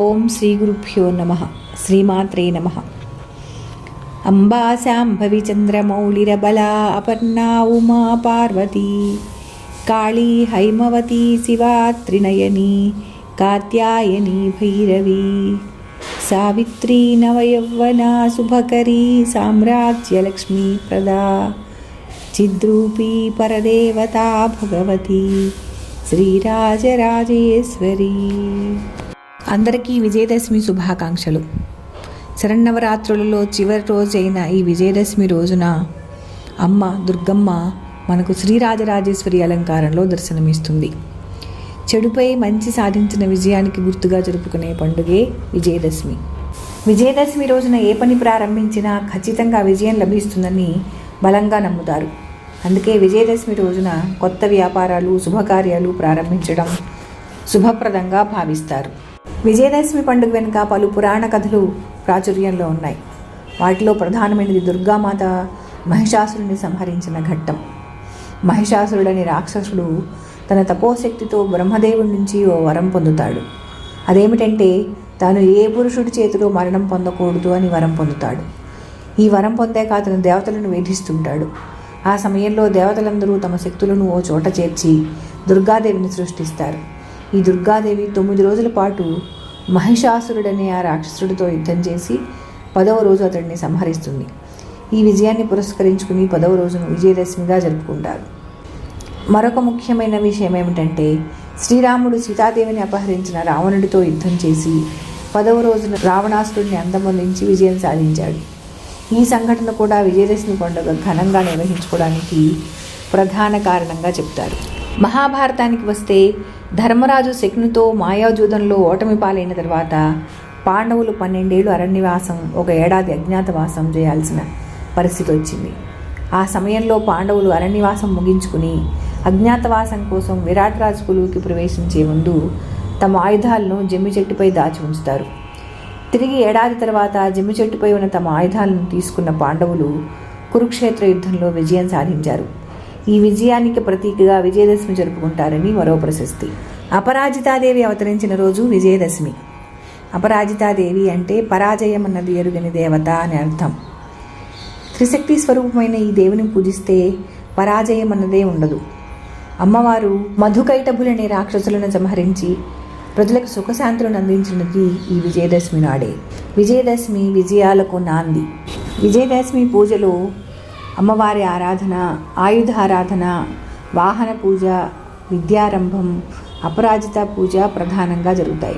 ఓం శ్రీ గురుభ్యో నమ. శ్రీమాత్రే నమ. అంబా శాంభవి చంద్రమౌళిరబలా అపర్ణా ఉమా పార్వతీ. కాళీ హైమవతి శివా త్రినయని కాత్యాయని భైరవి. సావిత్రీ నవయౌవనా శుభకరీ సామ్రాజ్యలక్ష్మీ ప్రదా. చిద్రూపీ పరదేవతా భగవతి. శ్రీరాజరాజేశ్వరీ. అందరికీ విజయదశమి శుభాకాంక్షలు. శరన్నవరాత్రులలో చివరి రోజైన ఈ విజయదశమి రోజున అమ్మ దుర్గమ్మ మనకు శ్రీరాజరాజేశ్వరి అలంకారంలో దర్శనమిస్తుంది. చెడుపై మంచి సాధించిన విజయానికి గుర్తుగా జరుపుకునే పండుగే విజయదశమి. విజయదశమి రోజున ఏ పని ప్రారంభించినా ఖచ్చితంగా విజయం లభిస్తుందని బలంగా నమ్ముతారు. అందుకే విజయదశమి రోజున కొత్త వ్యాపారాలు శుభకార్యాలు ప్రారంభించడం శుభప్రదంగా భావిస్తారు. విజయదశమి పండుగ వెనుక పలు పురాణ కథలు ప్రాచుర్యంలో ఉన్నాయి. వాటిలో ప్రధానమైనది దుర్గామాత మహిషాసురుని సంహరించిన ఘట్టం. మహిషాసురుడని రాక్షసుడు తన తపోశక్తితో బ్రహ్మదేవుడి నుంచి ఓ వరం పొందుతాడు. అదేమిటంటే తాను ఏ పురుషుడి చేతిలో మరణం పొందకూడదు అని వరం పొందుతాడు. ఈ వరం పొందాక అతను దేవతలను వేధిస్తుంటాడు. ఆ సమయంలో దేవతలందరూ తమ శక్తులను ఓ చోట చేర్చి దుర్గాదేవిని సృష్టిస్తారు. ఈ దుర్గాదేవి తొమ్మిది రోజుల పాటు మహిషాసురుడనే ఆ రాక్షసుడితో యుద్ధం చేసి పదవ రోజు అతడిని సంహరిస్తుంది. ఈ విజయాన్ని పురస్కరించుకుని పదవ రోజును విజయదశమిగా జరుపుకుంటారు. మరొక ముఖ్యమైన విషయం ఏమిటంటే శ్రీరాముడు సీతాదేవిని అపహరించిన రావణుడితో యుద్ధం చేసి పదవ రోజున రావణాసురుడిని అందమొందించి విజయం సాధించాడు. ఈ సంఘటన కూడా విజయదశమి పండుగ ఘనంగా నిర్వహించుకోవడానికి ప్రధాన కారణంగా చెప్తారు. మహాభారతానికి వస్తే ధర్మరాజు శకునితో మాయాజూదంలో ఓటమి పాలైన తర్వాత పాండవులు పన్నెండేళ్ళు అరణ్యవాసం ఒక ఏడాది అజ్ఞాతవాసం చేయాల్సిన పరిస్థితి వచ్చింది. ఆ సమయంలో పాండవులు అరణ్యవాసం ముగించుకుని అజ్ఞాతవాసం కోసం విరాట్ రాజు కొలువుకి ప్రవేశించే ముందు తమ ఆయుధాలను జమ్మి చెట్టుపై దాచి ఉంచుతారు. తిరిగి ఏడాది తర్వాత జమ్మి చెట్టుపై ఉన్న తమ ఆయుధాలను తీసుకున్న పాండవులు కురుక్షేత్ర యుద్ధంలో విజయం సాధించారు. ఈ విజయానికి ప్రతీకగా విజయదశమి జరుపుకుంటారని మరో ప్రశస్తి. అపరాజితాదేవి అవతరించిన రోజు విజయదశమి. అపరాజితాదేవి అంటే పరాజయం అన్నది ఎరుగని దేవత అని అర్థం. త్రిశక్తి స్వరూపమైన ఈ దేవిని పూజిస్తే పరాజయం అన్నదే ఉండదు. అమ్మవారు మధుకైటభులనే రాక్షసులను సంహరించి ప్రజలకు సుఖశాంతులను అందించినది ఈ విజయదశమి నాడే. విజయదశమి విజయాలకు నాంది. విజయదశమి పూజలో అమ్మవారి ఆరాధన ఆయుధారాధన వాహన పూజ విద్యారంభం అపరాజిత పూజ ప్రధానంగా జరుగుతాయి.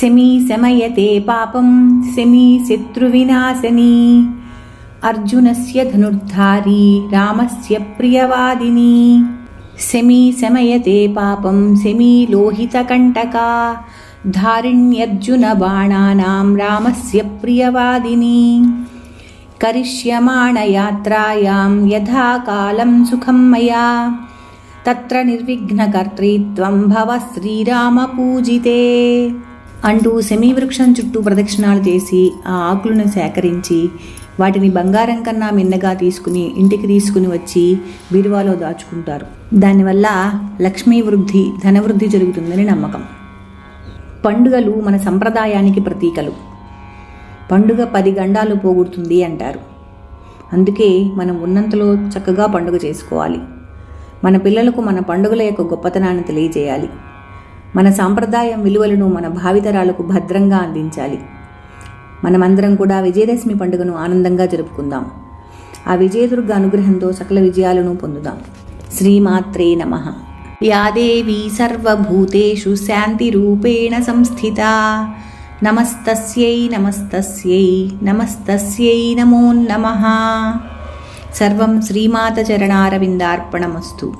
శమీ శమయతే పాపం శమీ శత్రువినాశని అర్జునస్య ధనుర్ధారి రామస్య ప్రియవాదిని. శమీ శమయతే పాపం శమీ లోహితకంటకా ధారిణ్యర్జున బాణానాం రామస్య ప్రియవాదిని కరిష్యమాణయాత్రాయాం యథా కాలం సుఖం మయా తత్ర నిర్విఘ్నకర్తృత్వం భవ శ్రీరామ పూజితే అంటూ వృక్షం చుట్టూ ప్రదక్షిణాలు చేసి ఆ ఆకులను సేకరించి వాటిని బంగారం కన్నా మిన్నగా తీసుకుని ఇంటికి తీసుకుని వచ్చి బీరువాలో దాచుకుంటారు. దానివల్ల లక్ష్మీ వృద్ధి ధనవృద్ధి జరుగుతుందని నమ్మకం. పండుగలు మన సంప్రదాయానికి ప్రతీకలు. పండుగ పది గండాలు పోగొడుతుంది అంటారు. అందుకే మనం ఉన్నంతలో చక్కగా పండుగ చేసుకోవాలి. మన పిల్లలకు మన పండుగల యొక్క గొప్పతనాన్ని తెలియజేయాలి. మన సాంప్రదాయం విలువలను మన భావితరాలకు భద్రంగా అందించాలి. మనమందరం కూడా విజయదశమి పండుగను ఆనందంగా జరుపుకుందాం. ఆ విజయదుర్గ అనుగ్రహంతో సకల విజయాలను పొందుదాం. శ్రీమాత్రే నమ. యాదేవీ సర్వభూతేషు శాంతిరూపేణ సంస్థిత. నమస్తస్యై నమస్తస్యై నమస్తస్యై నమో నమ. సర్వం శ్రీమాతచరణారవిందార్పణమస్తు